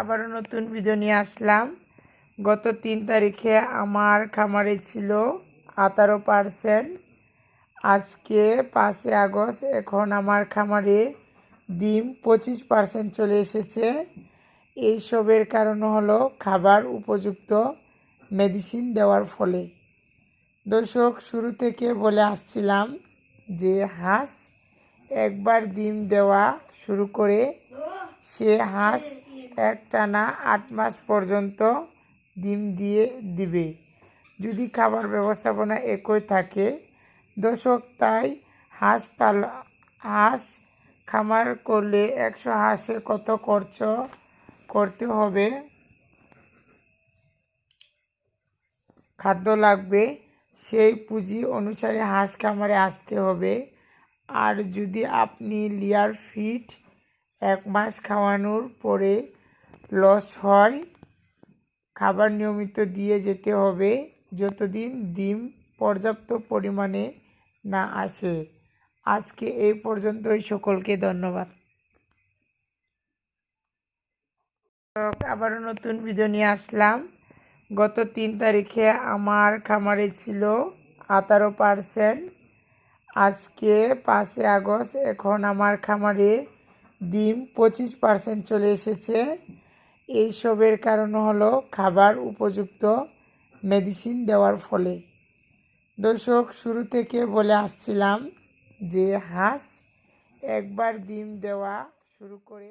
আবারও নতুন ভিডিও নিয়ে আসলাম। গত তিন তারিখে আমার খামারে ছিল আঠারো পার্সেন্ট আজকে পাঁচই আগস্ট, এখন আমার খামারে ডিম পঁচিশ পার্সেন্ট চলে এসেছে। এইসবের কারণ হলো খাবার উপযুক্ত মেডিসিন দেওয়ার ফলে। দর্শক, শুরু থেকে বলে আসছিলাম যে হাঁস একবার ডিম দেওয়া শুরু করে সে হাঁস একটানা আট মাস পর্যন্ত ডিম দিয়ে দিবে। যদি খাবার ব্যবস্থাপনা একই থাকে, দর্শক, তাই হাঁস পাল, হাঁস খামার করলে একশো হাঁসে কত খরচ করতে হবে? খাদ্য লাগবে, সেই পুঁজি অনুসারে হাঁস খামারে আসতে হবে। আর যদি আপনি লিয়ার ফিট এক মাস খাওয়ানোর পরে লস হয় খাবার নিয়মিত দিয়ে যেতে হবে। যতদিন ডিম পর্যাপ্ত পরিমাণে না আসে। আজকে এই পর্যন্তই। সকলকে ধন্যবাদ। আবারও নতুন ভিডিও নিয়ে আসলাম। গত তিন তারিখে আমার খামারে ছিল আঠারো পার্সেন্ট আজকে পাঁচই আগস্ট, এখন আমার খামারে ডিম পঁচিশ পার্সেন্ট চলে এসেছে। এইসবের কারণ হলো খাবার উপযুক্ত মেডিসিন দেওয়ার ফলে। দর্শক, শুরু থেকে বলে আসছিলাম যে হাঁস একবার ডিম দেওয়া শুরু করে